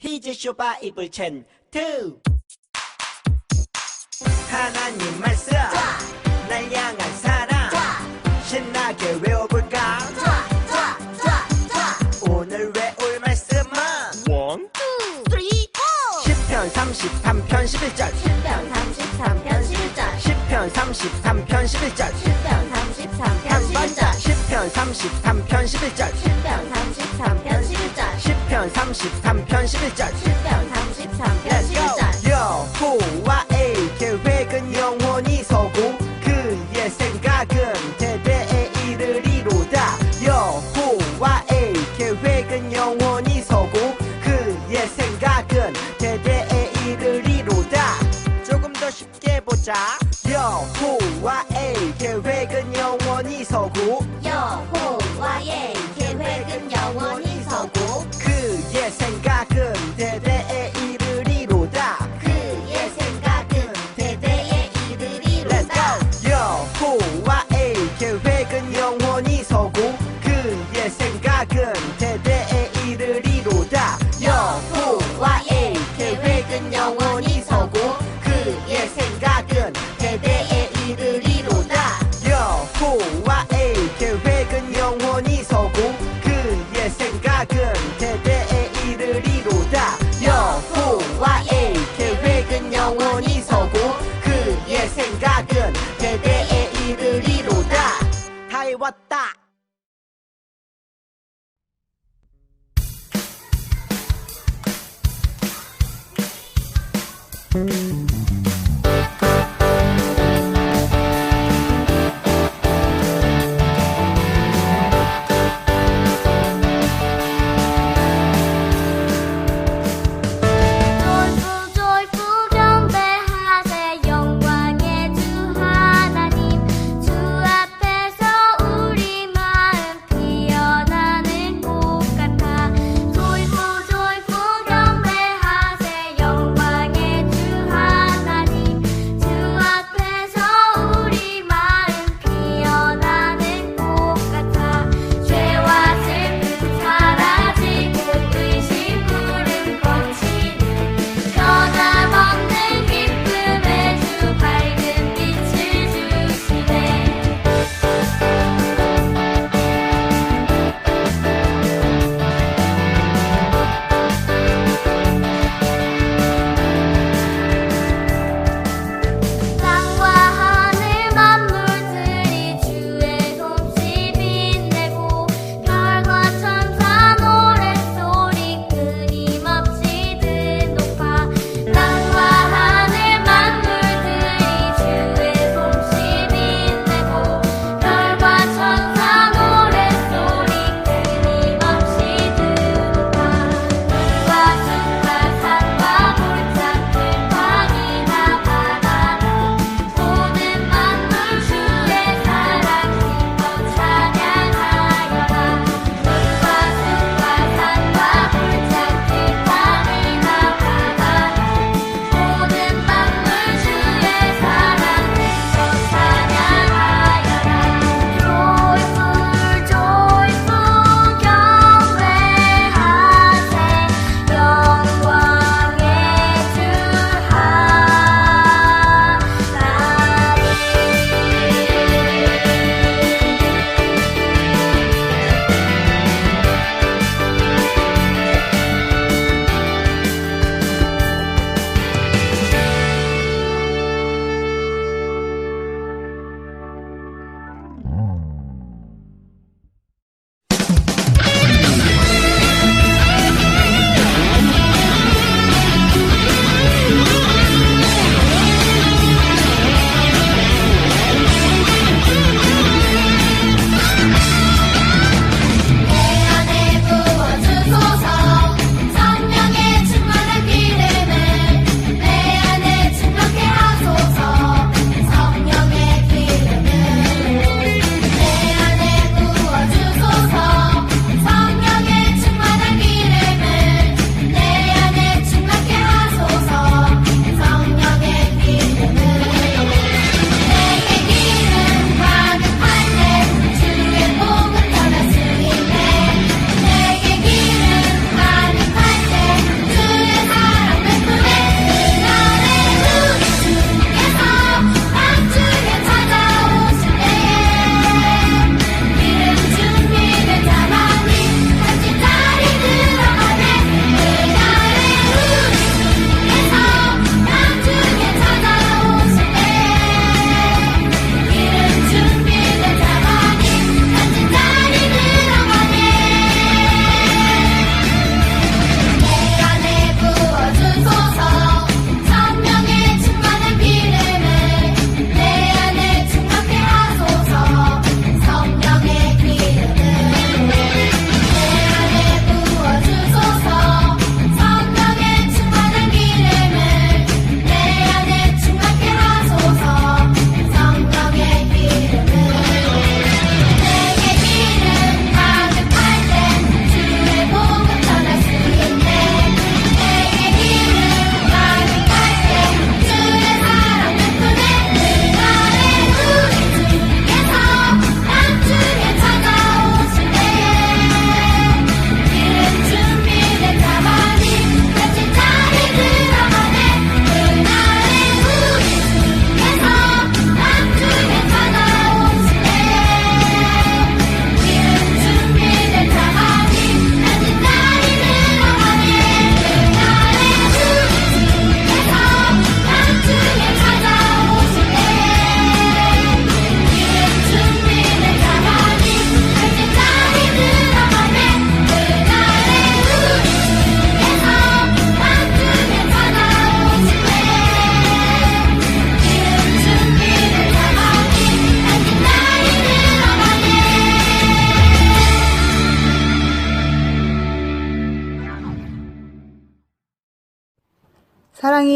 히즈 쇼바 이불 첸투. 하나님 말씀. 날 향한 사랑. 신나게 외워볼까? 오늘 외울 말씀은 원, 10편 33편 11절. 10편 33편 11절 10편 33편 11절. 10편 33편 한 번더 11절. 10편 33편 11절. 10편 33편 11절. 10편 33편 11절. 10편 33편 Let's go. 11절. 여호 わった。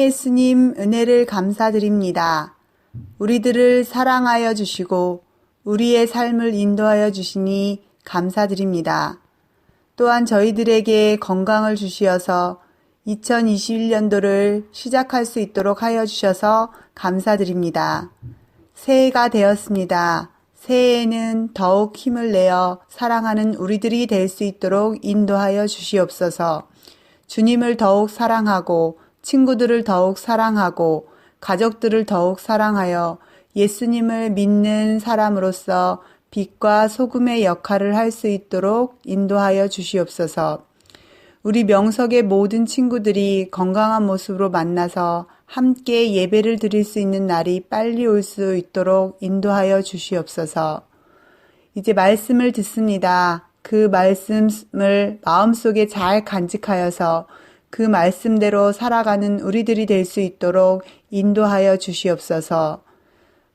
예수님 은혜를 감사드립니다. 우리들을 사랑하여 주시고 우리의 삶을 인도하여 주시니 감사드립니다. 또한 저희들에게 건강을 주시어서 2021년도를 시작할 수 있도록 하여 주셔서 감사드립니다. 새해가 되었습니다. 새해에는 더욱 힘을 내어 사랑하는 우리들이 될 수 있도록 인도하여 주시옵소서. 주님을 더욱 사랑하고 친구들을 더욱 사랑하고 가족들을 더욱 사랑하여 예수님을 믿는 사람으로서 빛과 소금의 역할을 할 수 있도록 인도하여 주시옵소서. 우리 명석의 모든 친구들이 건강한 모습으로 만나서 함께 예배를 드릴 수 있는 날이 빨리 올 수 있도록 인도하여 주시옵소서. 이제 말씀을 듣습니다. 그 말씀을 마음속에 잘 간직하여서 그 말씀대로 살아가는 우리들이 될 수 있도록 인도하여 주시옵소서.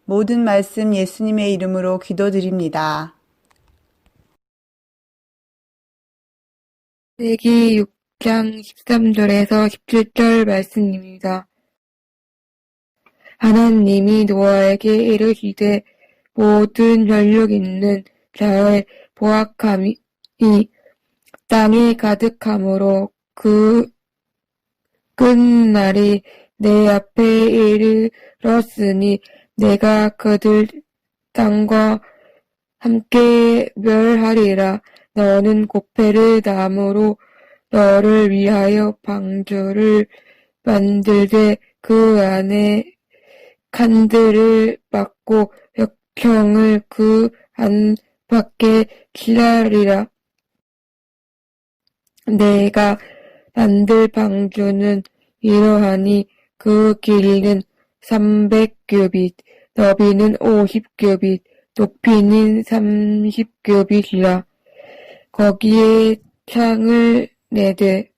모든 말씀 예수님의 이름으로 기도드립니다. 세기 6장 13절에서 17절 말씀입니다. 하나님이 노아에게 이르시되 모든 혈육 있는 자의 보악함이 땅에 가득함으로 그 끝날이 내 앞에 이르렀으니 내가 그들 땅과 함께 멸하리라. 너는 고페르 나무로 너를 위하여 방주를 만들되 그 안에 칸들을 막고 역형을 그 안밖에 기다리라. 내가 만들 방주는 이러하니 그 길이는 300규빗, 너비는 50규빗, 높이는 30규빗이라. 거기에 창을 내되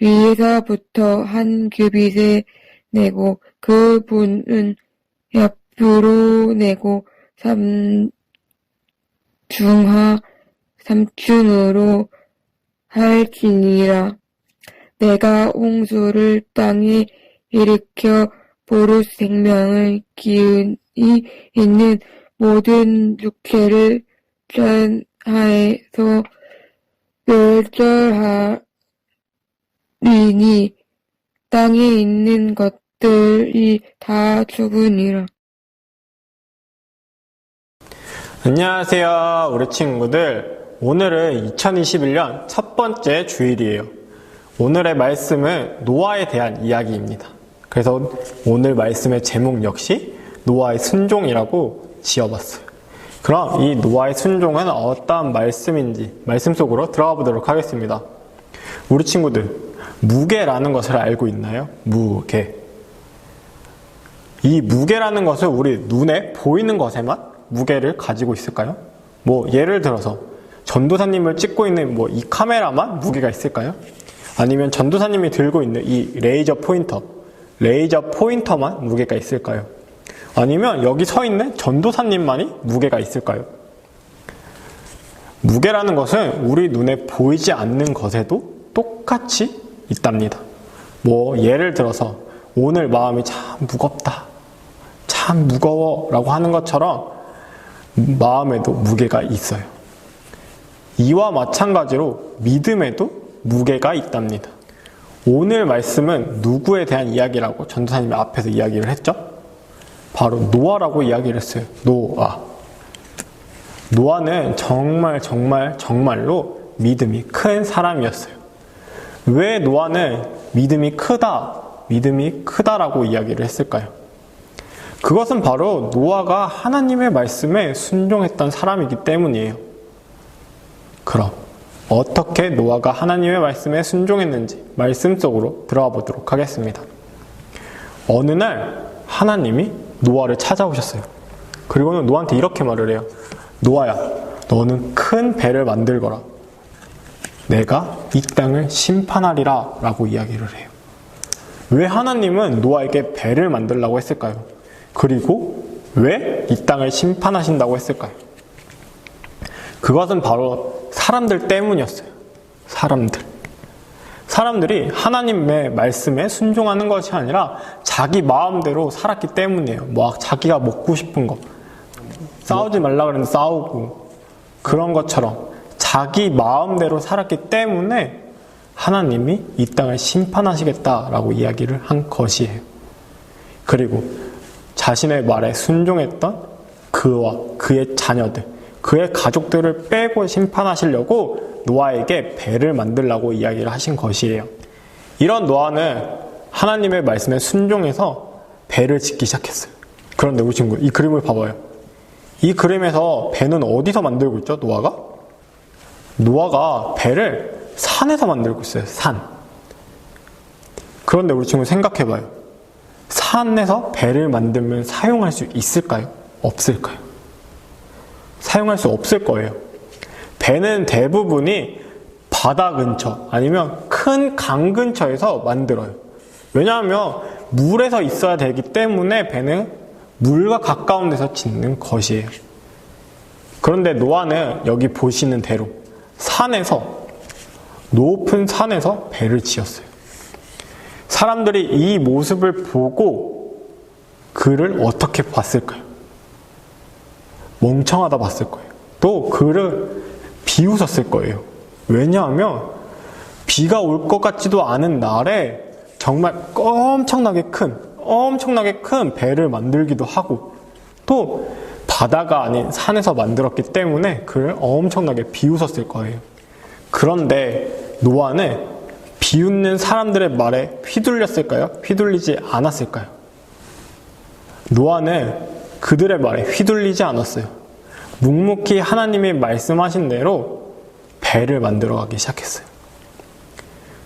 위에서부터 한 규빗에 내고 그 분은 옆으로 내고 삼중하 삼층으로 할지니라. 내가 홍수를 땅에 일으켜 보루 생명을 기운이 있는 모든 육체를 전하에서 멸절하리니 땅에 있는 것들이 다 죽으니라. 안녕하세요, 우리 친구들. 오늘은 2021년 첫 번째 주일이에요. 오늘의 말씀은 노아에 대한 이야기입니다. 그래서 오늘 말씀의 제목 역시 노아의 순종이라고 지어봤어요. 그럼 이 노아의 순종은 어떠한 말씀인지 말씀 속으로 들어가 보도록 하겠습니다. 우리 친구들, 무게라는 것을 알고 있나요? 무게. 이 무게라는 것을 우리 눈에 보이는 것에만 무게를 가지고 있을까요? 뭐 예를 들어서 전도사님을 찍고 있는 뭐 이 카메라만 무게가 있을까요? 아니면 전도사님이 들고 있는 이 레이저 포인터, 레이저 포인터만 무게가 있을까요? 아니면 여기 서 있는 전도사님만이 무게가 있을까요? 무게라는 것은 우리 눈에 보이지 않는 것에도 똑같이 있답니다. 뭐 예를 들어서 오늘 마음이 참 무겁다. 참 무거워 라고 하는 것처럼 마음에도 무게가 있어요. 이와 마찬가지로 믿음에도 무게가 있답니다. 오늘 말씀은 누구에 대한 이야기라고 전도사님이 앞에서 이야기를 했죠? 바로 노아라고 이야기를 했어요. 노아. 노아는 정말 정말 정말로 믿음이 큰 사람이었어요. 왜 노아는 믿음이 크다, 믿음이 크다라고 이야기를 했을까요? 그것은 바로 노아가 하나님의 말씀에 순종했던 사람이기 때문이에요. 그럼 어떻게 노아가 하나님의 말씀에 순종했는지 말씀 속으로 들어가 보도록 하겠습니다. 어느 날 하나님이 노아를 찾아오셨어요. 그리고는 노아한테 이렇게 말을 해요. 노아야, 너는 큰 배를 만들거라. 내가 이 땅을 심판하리라 라고 이야기를 해요. 왜 하나님은 노아에게 배를 만들라고 했을까요? 그리고 왜 이 땅을 심판하신다고 했을까요? 그것은 바로 사람들 때문이었어요. 사람들. 사람들이 하나님의 말씀에 순종하는 것이 아니라 자기 마음대로 살았기 때문이에요. 뭐 자기가 먹고 싶은 거 싸우지 말라 그랬는데 싸우고 그런 것처럼 자기 마음대로 살았기 때문에 하나님이 이 땅을 심판하시겠다라고 이야기를 한 것이에요. 그리고 자신의 말에 순종했던 그와 그의 자녀들, 그의 가족들을 빼고 심판하시려고 노아에게 배를 만들라고 이야기를 하신 것이에요. 이런 노아는 하나님의 말씀에 순종해서 배를 짓기 시작했어요. 그런데 우리 친구, 이 그림을 봐봐요. 이 그림에서 배는 어디서 만들고 있죠, 노아가? 노아가 배를 산에서 만들고 있어요, 산. 그런데 우리 친구 생각해봐요. 산에서 배를 만들면 사용할 수 있을까요? 없을까요? 사용할 수 없을 거예요. 배는 대부분이 바다 근처 아니면 큰 강 근처에서 만들어요. 왜냐하면 물에서 있어야 되기 때문에 배는 물과 가까운 데서 짓는 것이에요. 그런데 노아는 여기 보시는 대로 산에서 높은 산에서 배를 지었어요. 사람들이 이 모습을 보고 그를 어떻게 봤을까요? 멍청하다 봤을 거예요. 또 그를 비웃었을 거예요. 왜냐하면 비가 올 것 같지도 않은 날에 정말 엄청나게 큰, 엄청나게 큰 배를 만들기도 하고 또 바다가 아닌 산에서 만들었기 때문에 그를 엄청나게 비웃었을 거예요. 그런데 노아는 비웃는 사람들의 말에 휘둘렸을까요? 휘둘리지 않았을까요? 노아는 그들의 말에 휘둘리지 않았어요. 묵묵히 하나님이 말씀하신 대로 배를 만들어 가기 시작했어요.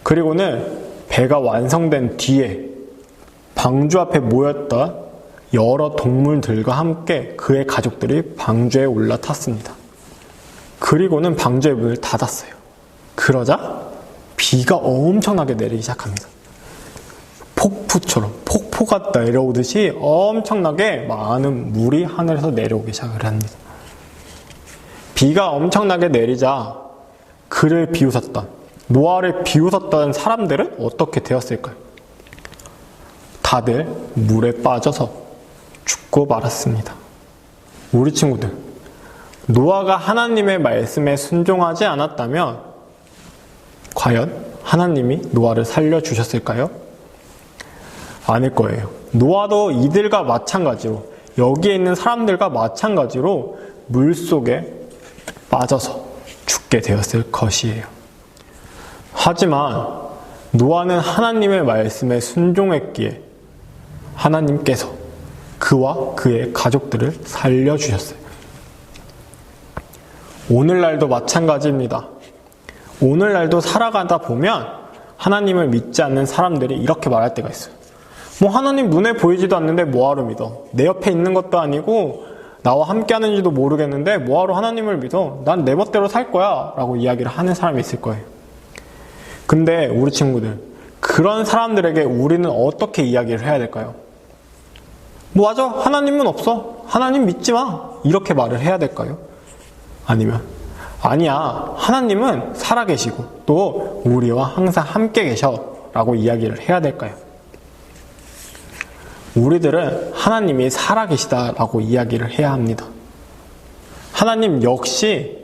그리고는 배가 완성된 뒤에 방주 앞에 모였던 여러 동물들과 함께 그의 가족들이 방주에 올라탔습니다. 그리고는 방주의 문을 닫았어요. 그러자 비가 엄청나게 내리기 시작합니다. 폭풍처럼 폭 포가 내려오듯이 엄청나게 많은 물이 하늘에서 내려오기 시작을 합니다. 비가 엄청나게 내리자 그를 비웃었던 노아를 비웃었던 사람들은 어떻게 되었을까요? 다들 물에 빠져서 죽고 말았습니다. 우리 친구들, 노아가 하나님의 말씀에 순종하지 않았다면 과연 하나님이 노아를 살려주셨을까요? 아닐 거예요. 노아도 이들과 마찬가지로 여기에 있는 사람들과 마찬가지로 물 속에 빠져서 죽게 되었을 것이에요. 하지만 노아는 하나님의 말씀에 순종했기에 하나님께서 그와 그의 가족들을 살려주셨어요. 오늘날도 마찬가지입니다. 오늘날도 살아가다 보면 하나님을 믿지 않는 사람들이 이렇게 말할 때가 있어요. 뭐 하나님 눈에 보이지도 않는데 뭐하러 믿어? 내 옆에 있는 것도 아니고 나와 함께 하는지도 모르겠는데 뭐하러 하나님을 믿어? 난 내 멋대로 살 거야 라고 이야기를 하는 사람이 있을 거예요. 근데 우리 친구들 그런 사람들에게 우리는 어떻게 이야기를 해야 될까요? 뭐 맞아 하나님은 없어 하나님 믿지 마 이렇게 말을 해야 될까요? 아니면 아니야 하나님은 살아계시고 또 우리와 항상 함께 계셔 라고 이야기를 해야 될까요? 우리들은 하나님이 살아계시다라고 이야기를 해야 합니다. 하나님 역시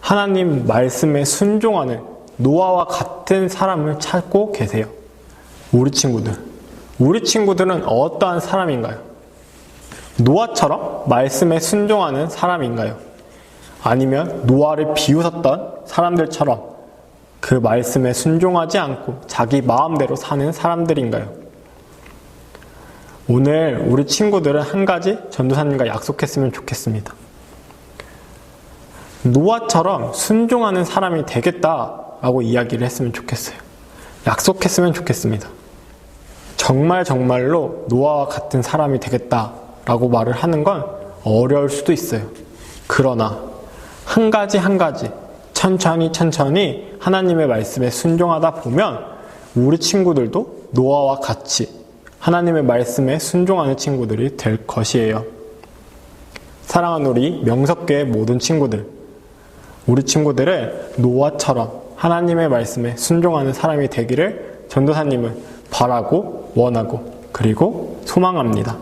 하나님 말씀에 순종하는 노아와 같은 사람을 찾고 계세요. 우리 친구들. 우리 친구들은 어떠한 사람인가요? 노아처럼 말씀에 순종하는 사람인가요? 아니면 노아를 비웃었던 사람들처럼 그 말씀에 순종하지 않고 자기 마음대로 사는 사람들인가요? 오늘 우리 친구들은 한 가지 전도사님과 약속했으면 좋겠습니다. 노아처럼 순종하는 사람이 되겠다라고 이야기를 했으면 좋겠어요. 약속했으면 좋겠습니다. 정말 정말로 노아와 같은 사람이 되겠다라고 말을 하는 건 어려울 수도 있어요. 그러나 한 가지 한 가지 천천히 천천히 하나님의 말씀에 순종하다 보면 우리 친구들도 노아와 같이 하나님의 말씀에 순종하는 친구들이 될 것이에요. 사랑하는 우리 명석교의 모든 친구들, 우리 친구들은 노아처럼 하나님의 말씀에 순종하는 사람이 되기를 전도사님은 바라고 원하고 그리고 소망합니다.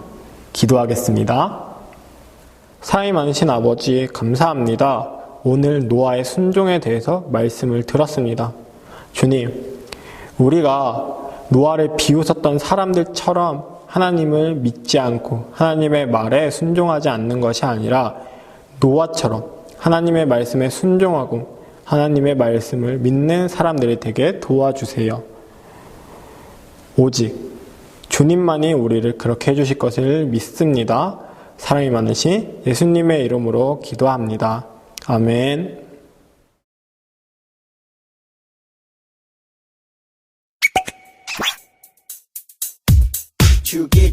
기도하겠습니다. 사이 많으신 아버지 감사합니다. 오늘 노아의 순종에 대해서 말씀을 들었습니다. 주님, 우리가 노아를 비웃었던 사람들처럼 하나님을 믿지 않고 하나님의 말에 순종하지 않는 것이 아니라 노아처럼 하나님의 말씀에 순종하고 하나님의 말씀을 믿는 사람들이 되게 도와주세요. 오직 주님만이 우리를 그렇게 해주실 것을 믿습니다. 사랑이 많으신 예수님의 이름으로 기도합니다. 아멘.